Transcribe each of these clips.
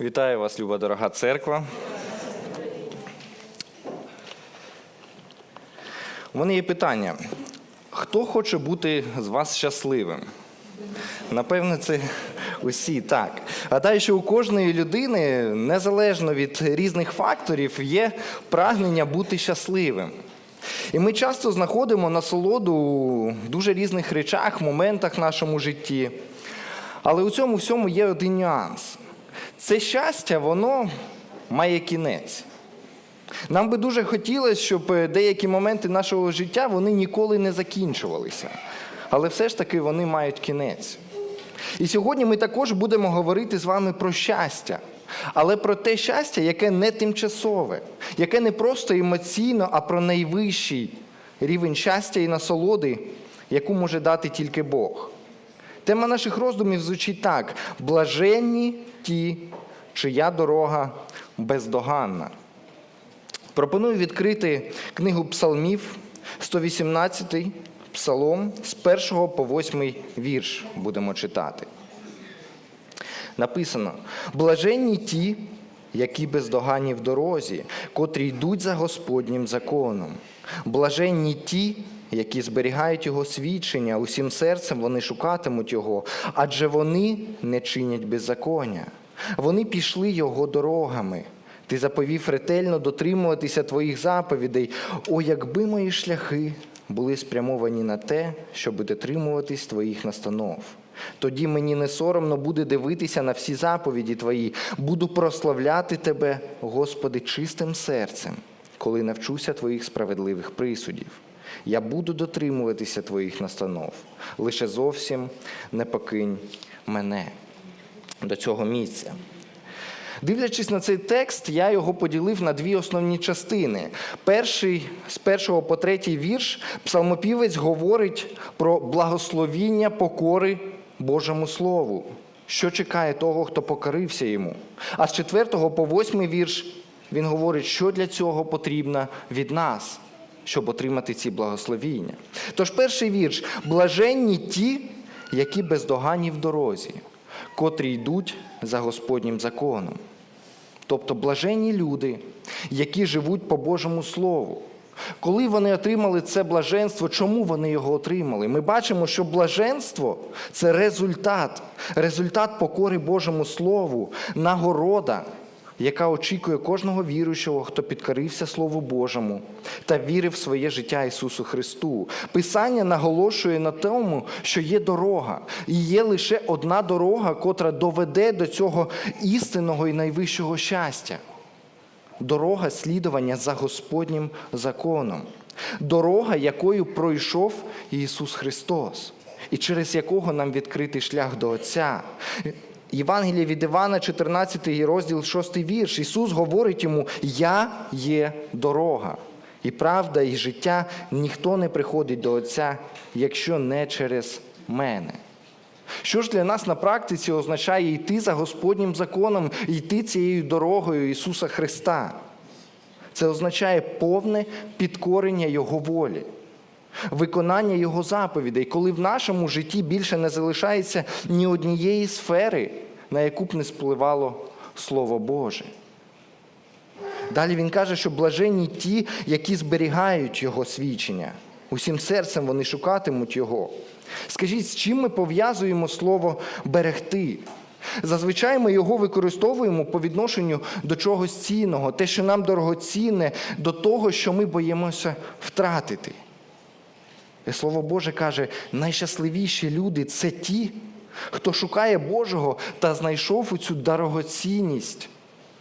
Вітаю вас, люба дорога церква. У мене є питання. Хто хоче бути з вас щасливим? Напевне, це усі так. Гадаю, що у кожної людини, незалежно від різних факторів, є прагнення бути щасливим. І ми часто знаходимо насолоду у дуже різних речах, моментах в нашому житті. Але у цьому всьому є один нюанс. Це щастя, воно має кінець. Нам би дуже хотілося, щоб е, деякі моменти нашого життя вони ніколи не закінчувалися. Але все ж таки вони мають кінець. І сьогодні ми також будемо говорити з вами про щастя, але про те щастя, яке не тимчасове, яке не просто емоційно, а про найвищий рівень щастя і насолоди, яку може дати тільки Бог. Тема наших роздумів звучить так: блаженні ті, чия дорога бездоганна. Пропоную відкрити книгу Псалмів, 118 псалом з 1 по 8 вірш будемо читати. Написано: блаженні ті, які бездоганні в дорозі, котрі йдуть за Господнім законом. Блаженні ті, які зберігають його свідчення, усім серцем вони шукатимуть його, адже вони не чинять беззаконня. Вони пішли його дорогами. Ти заповів ретельно дотримуватися твоїх заповідей. О, якби мої шляхи були спрямовані на те, щоб дотримуватись твоїх настанов. Тоді мені не соромно буде дивитися на всі заповіді Твої, буду прославляти Тебе, Господи, чистим серцем, коли навчуся Твоїх справедливих присудів. Я буду дотримуватися Твоїх настанов, лише зовсім не покинь мене до цього місця. Дивлячись на цей текст, я його поділив на дві основні частини. Перший з першого по третій вірш псалмопівець говорить про благословіння покори Божому Слову, що чекає того, хто покорився йому. А з четвертого по восьмий вірш він говорить, що для цього потрібно від нас, щоб отримати ці благословіння. Тож перший вірш блаженні ті, які бездоганні в дорозі котрі йдуть за Господнім законом. Тобто блаженні люди, які живуть по Божому Слову. Коли вони отримали це блаженство, чому вони його отримали? Ми бачимо, що блаженство це результат, результат покори Божому Слову, нагорода, яка очікує кожного віруючого, хто підкорився Слову Божому та вірив в своє життя Ісусу Христу. Писання наголошує на тому, що є дорога, і є лише одна дорога, котра доведе до цього істинного і найвищого щастя. Дорога слідування за Господнім законом, дорога, якою пройшов Ісус Христос, і через якого нам відкритий шлях до Отця. Євангеліє від Івана, 14 розділ, 6 вірш. Ісус говорить йому: Я є дорога. І правда, і життя ніхто не приходить до Отця, якщо не через мене. Що ж для нас на практиці означає йти за Господнім законом, йти цією дорогою Ісуса Христа? Це означає повне підкорення Його волі, виконання Його заповідей, коли в нашому житті більше не залишається ні однієї сфери, на яку б не спливало Слово Боже. Далі він каже, що блаженні ті, які зберігають Його свідчення. Усім серцем вони шукатимуть Його. Скажіть, з чим ми пов'язуємо слово берегти? Зазвичай ми його використовуємо по відношенню до чогось цінного, те, що нам дорогоцінне, до того, що ми боїмося втратити. І Слово Боже каже, найщасливіші люди це ті, хто шукає Божого та знайшов цю дорогоцінність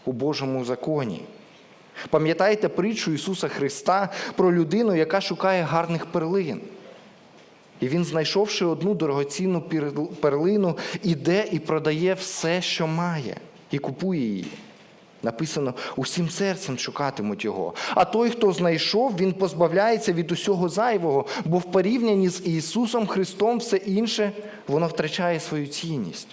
у Божому законі. Пам'ятаєте притчу Ісуса Христа про людину, яка шукає гарних перлин. І він, знайшовши одну дорогоцінну перлину, іде і продає все, що має, і купує її. Написано, усім серцем шукатимуть його. А той, хто знайшов, він позбавляється від усього зайвого, бо в порівнянні з Ісусом Христом все інше, воно втрачає свою цінність.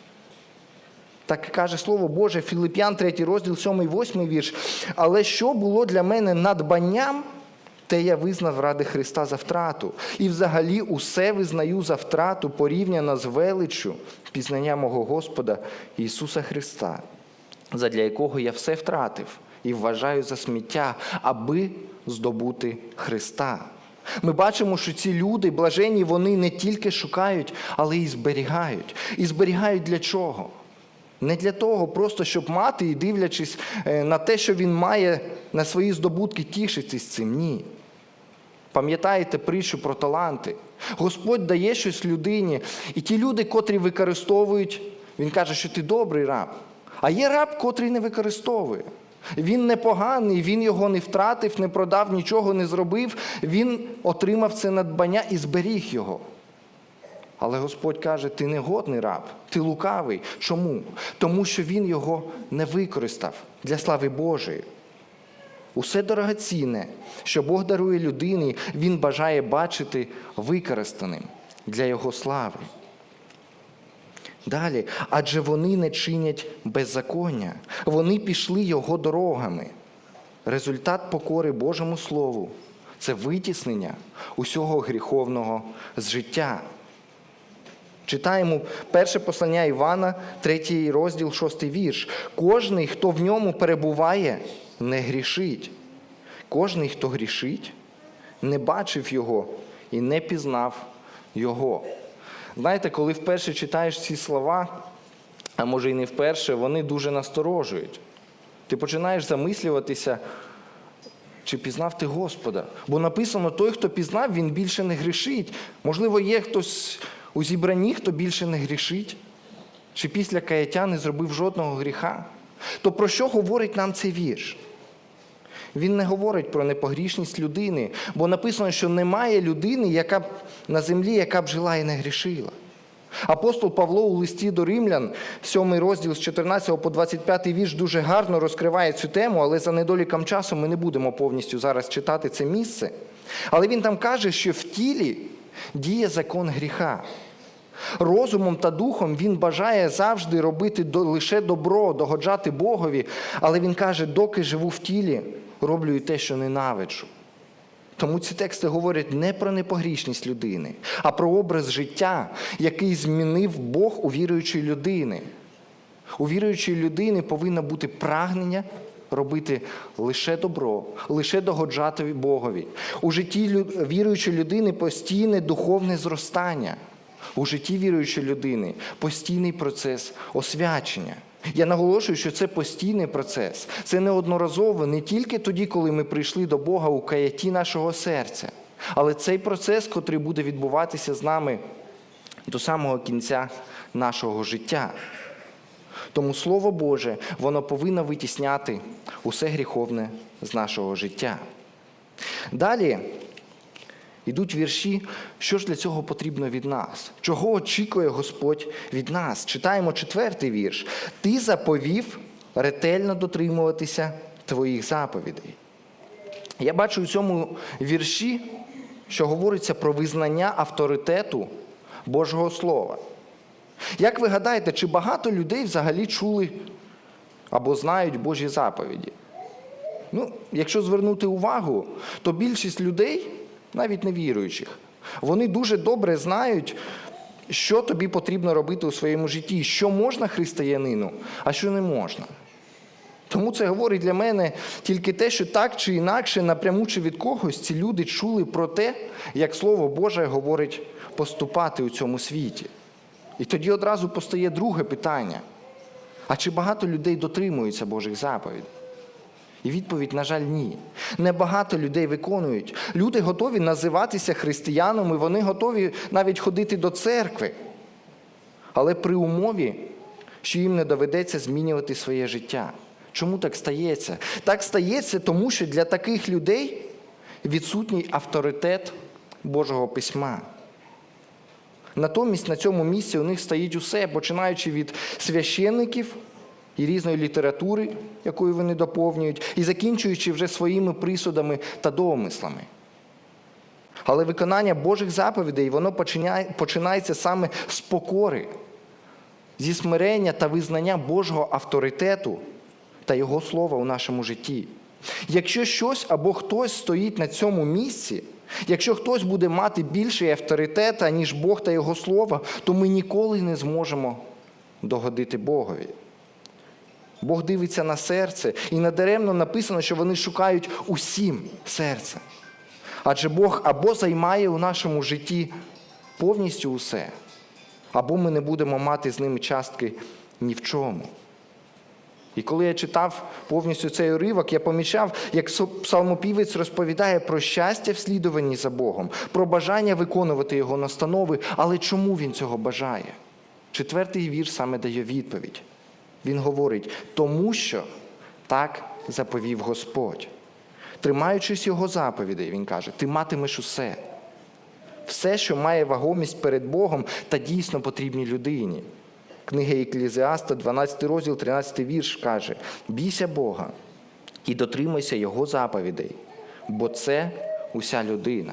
Так каже Слово Боже, Філип'ян, 3 розділ, 7, 8 вірш. Але що було для мене надбанням, те я визнав ради Христа за втрату. І взагалі усе визнаю за втрату порівняно з величчю пізнання мого Господа Ісуса Христа, задля якого я все втратив і вважаю за сміття, аби здобути Христа. Ми бачимо, що ці люди, блаженні, вони не тільки шукають, але й зберігають. І зберігають для чого? Не для того, просто щоб мати і дивлячись е, на те, що він має на свої здобутки, тішитись цим. Ні. Пам'ятаєте притчу про таланти? Господь дає щось людині, і ті люди, котрі використовують, він каже, що ти добрий раб. А є раб, котрий не використовує. Він непоганий, він його не втратив, не продав, нічого не зробив. Він отримав це надбання і зберіг його. Але Господь каже, ти не годний раб, ти лукавий. Чому? Тому що він його не використав для слави Божої. Усе дорогоцінне, що Бог дарує людині, Він бажає бачити використаним для Його слави. Далі, адже вони не чинять беззаконня, вони пішли Його дорогами. Результат покори Божому Слову це витіснення усього гріховного з життя. Читаємо перше послання Івана, третій розділ, шостий вірш. Кожний, хто в ньому перебуває, не грішить. Кожний, хто грішить, не бачив його і не пізнав його. Знаєте, коли вперше читаєш ці слова, а може і не вперше, вони дуже насторожують. Ти починаєш замислюватися, чи пізнав ти Господа? Бо написано, той, хто пізнав, він більше не грішить. Можливо, є хтось у зібранні, хто більше не грішить, чи після каяття не зробив жодного гріха. То про що говорить нам цей вірш? Він не говорить про непогрішність людини, бо написано, що немає людини, яка б на землі, яка б жила і не грішила. Апостол Павло у листі до римлян, 7 розділ з 14 по 25 вірш, дуже гарно розкриває цю тему, але за недоліком часу ми не будемо повністю зараз читати це місце. Але він там каже, що в тілі діє закон гріха. Розумом та духом він бажає завжди робити лише добро, догоджати Богові, але він каже, доки живу в тілі, роблю і те, що ненавиджу. Тому ці тексти говорять не про непогрішність людини, а про образ життя, який змінив Бог у віруючої людини. У віруючої людини повинно бути прагнення робити лише добро, лише догоджати Богові. У житті віруючої людини постійне духовне зростання. У житті віруючої людини постійний процес освячення. Я наголошую, що це постійний процес. Це неодноразово, не тільки тоді, коли ми прийшли до Бога у каяті нашого серця, але цей процес, котрий буде відбуватися з нами до самого кінця нашого життя. Тому Слово Боже, воно повинно витісняти усе гріховне з нашого життя. Далі йдуть вірші, що ж для цього потрібно від нас, чого очікує Господь від нас. Читаємо четвертий вірш. Ти заповів ретельно дотримуватися твоїх заповідей. Я бачу у цьому вірші, що говориться про визнання авторитету Божого Слова. Як ви гадаєте, чи багато людей взагалі чули або знають Божі заповіді? Ну, якщо звернути увагу, то більшість людей, навіть невіруючих, вони дуже добре знають, що тобі потрібно робити у своєму житті, що можна християнину, а що не можна. Тому це говорить для мене тільки те, що так чи інакше, напряму чи від когось, ці люди чули про те, як Слово Боже говорить поступати у цьому світі. І тоді одразу постає друге питання: а чи багато людей дотримуються Божих заповідей? І відповідь, на жаль, ні. Небагато людей виконують. Люди готові називатися християнами, вони готові навіть ходити до церкви. Але при умові, що їм не доведеться змінювати своє життя. Чому так стається? Так стається, тому що для таких людей відсутній авторитет Божого письма. Натомість на цьому місці у них стоїть усе, починаючи від священників і різної літератури, якою вони доповнюють, і закінчуючи вже своїми присудами та домислами. Але виконання Божих заповідей воно починає- починається саме з покори, зі смирення та визнання Божого авторитету та Його слова у нашому житті. Якщо щось або хтось стоїть на цьому місці, якщо хтось буде мати більший авторитет, ніж Бог та Його Слово, то ми ніколи не зможемо догодити Богові. Бог дивиться на серце, і надаремно написано, що вони шукають усім серце. Адже Бог або займає у нашому житті повністю усе, або ми не будемо мати з ними частки ні в чому. І коли я читав повністю цей уривок, я помічав, як псалмопівець розповідає про щастя в слідуванні за Богом, про бажання виконувати його настанови, але чому він цього бажає? Четвертий вірш саме дає відповідь. Він говорить, тому що так заповів Господь. Тримаючись його заповідей, він каже, ти матимеш усе. Все, що має вагомість перед Богом та дійсно потрібній людині. Книга Еклізіаста, 12 розділ, 13 вірш каже: бійся Бога і дотримуйся Його заповідей, бо це уся людина.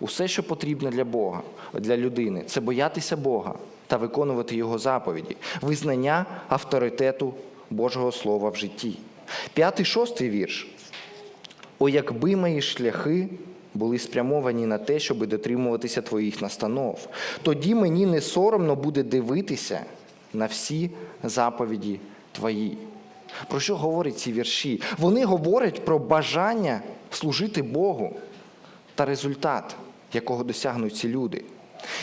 Усе, що потрібно для Бога, для людини, це боятися Бога та виконувати Його заповіді, визнання авторитету Божого Слова в житті. П'ятий, шостий вірш. О, якби мої шляхи були спрямовані на те, щоб дотримуватися твоїх настанов, тоді мені не соромно буде дивитися на всі заповіді твої. Про що говорять ці вірші? Вони говорять про бажання служити Богу та результат, якого досягнуть ці люди.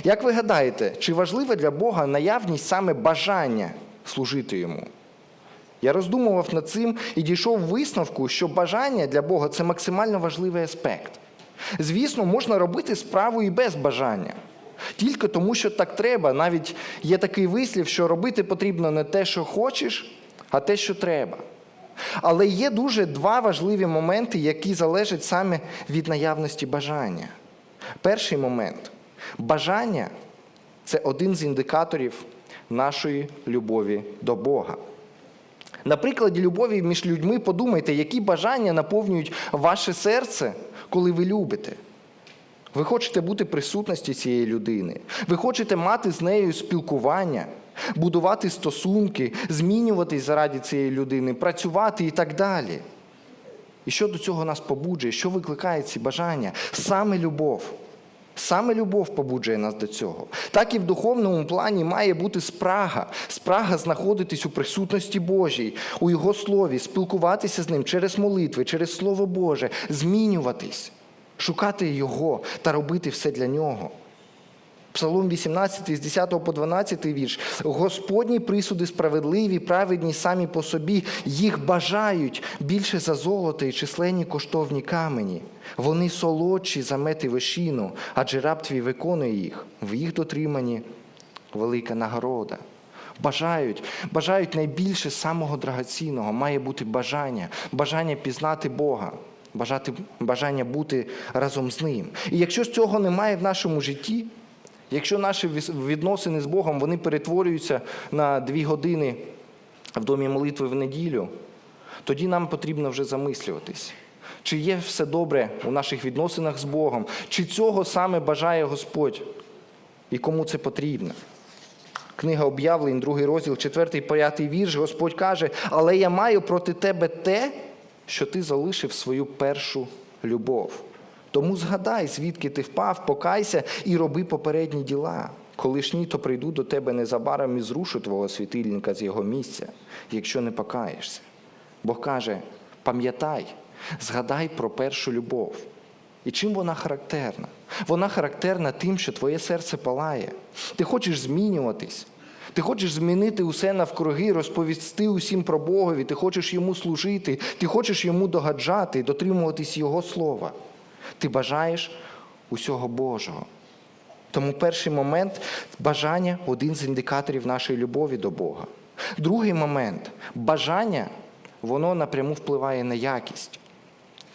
Як ви гадаєте, чи важливе для Бога наявність саме бажання служити йому? Я роздумував над цим і дійшов висновку, що бажання для Бога це максимально важливий аспект. Звісно, можна робити справу і без бажання. Тільки тому, що так треба. Навіть є такий вислів, що робити потрібно не те, що хочеш, а те, що треба. Але є дуже два важливі моменти, які залежать саме від наявності бажання. Перший момент бажання це один з індикаторів нашої любові до Бога. На прикладі любові між людьми подумайте, які бажання наповнюють ваше серце, коли ви любите. Ви хочете бути присутності цієї людини. Ви хочете мати з нею спілкування, будувати стосунки, змінюватись заради цієї людини, працювати і так далі. І що до цього нас побуджує? Що викликає ці бажання? Саме любов. Саме любов побуджує нас до цього. Так і в духовному плані має бути спрага. Спрага знаходитись у присутності Божій, у Його слові, спілкуватися з ним через молитви, через Слово Боже, змінюватись, шукати Його та робити все для нього. Псалом 18, з 10 по 12 вірш. Господні присуди справедливі, праведні самі по собі, їх бажають більше за золото і численні коштовні камені. Вони солодші за мети вишіну, адже раб твій виконує їх, в їх дотриманні велика нагорода. Бажають, бажають найбільше самого драгоцінного, має бути бажання, бажання пізнати Бога, бажати, бажання бути разом з ним. І якщо цього немає в нашому житті, Якщо наші відносини з Богом вони перетворюються на дві години в домі молитви в неділю, тоді нам потрібно вже замислюватись, чи є все добре у наших відносинах з Богом, чи цього саме бажає Господь і кому це потрібно. Книга об'явлень, другий розділ, четвертий, п'ятий вірш, Господь каже, але я маю проти тебе те, що ти залишив свою першу любов. Тому згадай, звідки ти впав, покайся і роби попередні діла. Коли то прийду до тебе незабаром і зрушу твого світильника з його місця, якщо не покаєшся. Бог каже: пам'ятай, згадай про першу любов. І чим вона характерна? Вона характерна тим, що твоє серце палає. Ти хочеш змінюватись. Ти хочеш змінити усе навкруги, розповісти усім про Богові, ти хочеш йому служити, ти хочеш йому догаджати, дотримуватись Його слова. Ти бажаєш усього Божого. Тому перший момент бажання один з індикаторів нашої любові до Бога. Другий момент бажання, воно напряму впливає на якість.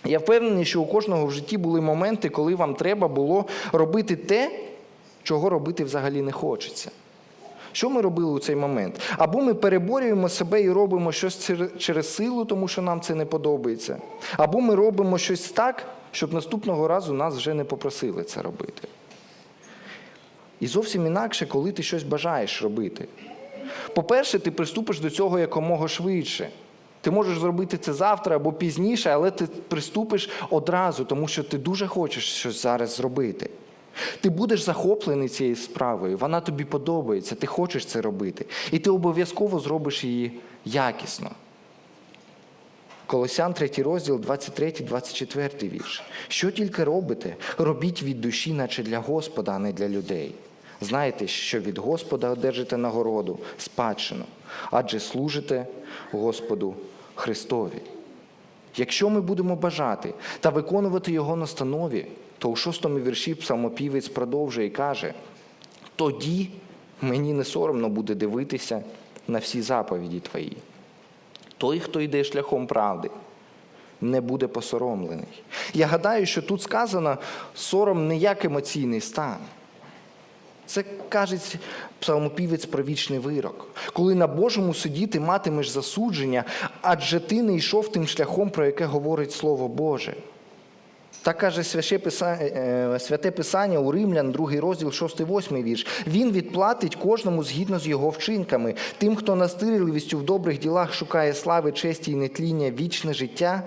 Я впевнений, що у кожного в житті були моменти, коли вам треба було робити те, чого робити взагалі не хочеться. Що ми робили у цей момент? Або ми переборюємо себе і робимо щось через силу, тому що нам це не подобається, або ми робимо щось так, щоб наступного разу нас вже не попросили це робити. І зовсім інакше, коли ти щось бажаєш робити. По-перше, ти приступиш до цього якомога швидше. Ти можеш зробити це завтра або пізніше, але ти приступиш одразу, тому що ти дуже хочеш щось зараз зробити. Ти будеш захоплений цією справою, вона тобі подобається, ти хочеш це робити. І ти обов'язково зробиш її якісно. Колосян 3 розділ, 23-24 вірш. Що тільки робите, робіть від душі, наче для Господа, а не для людей. Знаєте, що від Господа одержите нагороду, спадщину, адже служите Господу Христові. Якщо ми будемо бажати та виконувати Його настанові, то у шостому вірші псалмопівець продовжує і каже: тоді мені не соромно буде дивитися на всі заповіді твої. Той, хто йде шляхом правди, не буде посоромлений. Я гадаю, що тут сказано сором не як емоційний стан. Це каже псалмопівець про вічний вирок. Коли на Божому суді ти матимеш засудження, адже ти не йшов тим шляхом, про яке говорить Слово Боже. Так каже Писа- е, святе Писання у Римлян, 2 розділ, 6-8 вірш. Він відплатить кожному згідно з його вчинками. Тим, хто настирливістю в добрих ділах шукає слави, честі і нетління, вічне життя,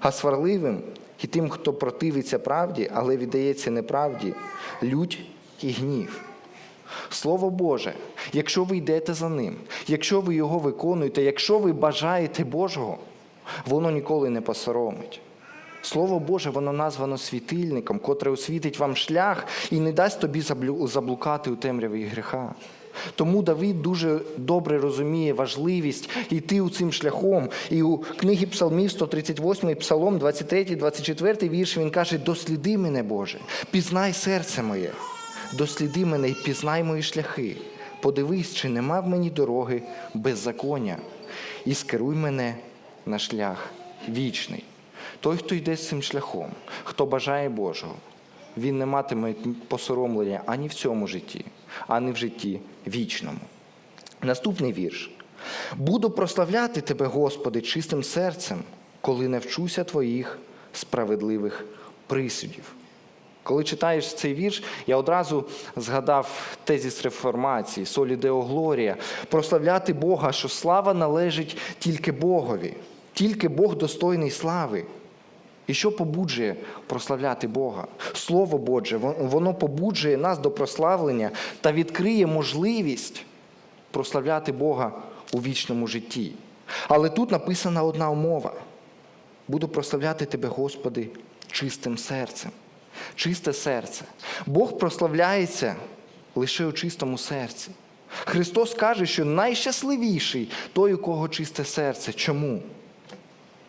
а сварливим і тим, хто противиться правді, але віддається неправді, лють і гнів. Слово Боже, якщо ви йдете за ним, якщо ви його виконуєте, якщо ви бажаєте Божого, воно ніколи не посоромить. Слово Боже, воно названо світильником, котре освітить вам шлях і не дасть тобі заблукати у темряві гріха. Тому Давид дуже добре розуміє важливість йти у цим шляхом. І у книгі Псалмів 138 Псалом 23, 24 вірш він каже: Досліди мене, Боже, пізнай серце моє, досліди мене і пізнай мої шляхи. Подивись, чи нема в мені дороги беззаконня, і скеруй мене на шлях вічний. Той, хто йде цим шляхом, хто бажає Божого, він не матиме посоромлення ані в цьому житті, ані в житті вічному. Наступний вірш. Буду прославляти тебе, Господи, чистим серцем, коли навчуся твоїх справедливих присудів. Коли читаєш цей вірш, я одразу згадав тезіс реформації, солі Део Глорія, прославляти Бога, що слава належить тільки Богові, тільки Бог достойний слави. І що побуджує прославляти Бога? Слово Боже, воно побуджує нас до прославлення та відкриє можливість прославляти Бога у вічному житті. Але тут написана одна умова: буду прославляти Тебе, Господи, чистим серцем. Чисте серце. Бог прославляється лише у чистому серці. Христос каже, що найщасливіший той, у кого чисте серце. Чому?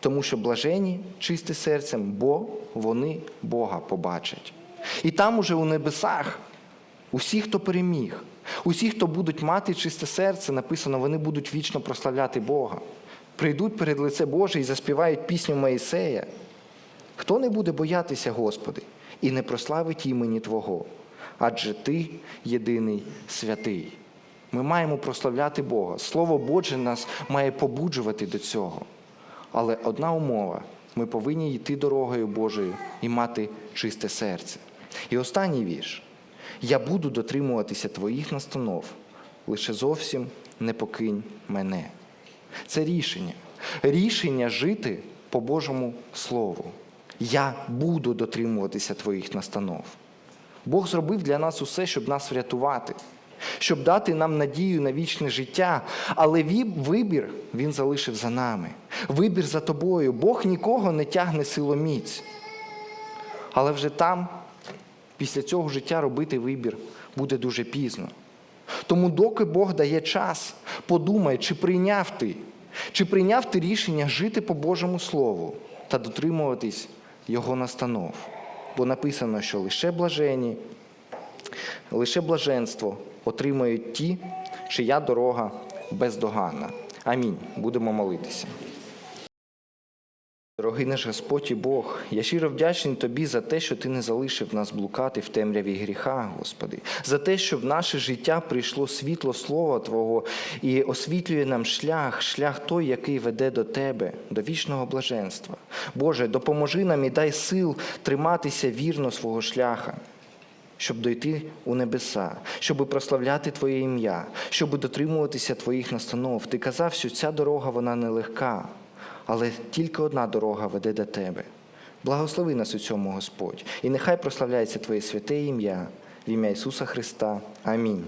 Тому що блажені чисті серцем, бо вони Бога побачать. І там уже у небесах усі, хто переміг, усі, хто будуть мати чисте серце, написано, вони будуть вічно прославляти Бога. Прийдуть перед лице Боже і заспівають пісню Моїсея. Хто не буде боятися, Господи, і не прославить імені Твого, адже Ти єдиний святий. Ми маємо прославляти Бога. Слово Боже нас має побуджувати до цього. Але одна умова: ми повинні йти дорогою Божою і мати чисте серце. І останній вірш. Я буду дотримуватися твоїх настанов, лише зовсім не покинь мене. Це рішення. Рішення жити по Божому Слову. Я буду дотримуватися твоїх настанов. Бог зробив для нас усе, щоб нас врятувати, щоб дати нам надію на вічне життя. Але вибір Він залишив за нами. Вибір за тобою. Бог нікого не тягне силоміць. Але вже там, після цього життя, робити вибір буде дуже пізно. Тому, доки Бог дає час, подумай, чи прийняв ти, чи прийняв ти рішення жити по Божому Слову та дотримуватись Його настанов. Бо написано, що лише блажені, лише блаженство отримають ті, чия дорога бездоганна. Амінь. Будемо молитися. Дорогий наш Господь і Бог, я щиро вдячний Тобі за те, що Ти не залишив нас блукати в темряві гріха, Господи, за те, що в наше життя прийшло світло Слова Твого і освітлює нам шлях, шлях той, який веде до Тебе, до вічного блаженства. Боже, допоможи нам і дай сил триматися вірно свого шляха. Щоб дойти у небеса, щоб прославляти Твоє ім'я, щоб дотримуватися Твоїх настанов. Ти казав, що ця дорога вона нелегка, але тільки одна дорога веде до Тебе. Благослови нас у цьому, Господь, і нехай прославляється Твоє святе ім'я в ім'я Ісуса Христа. Амінь.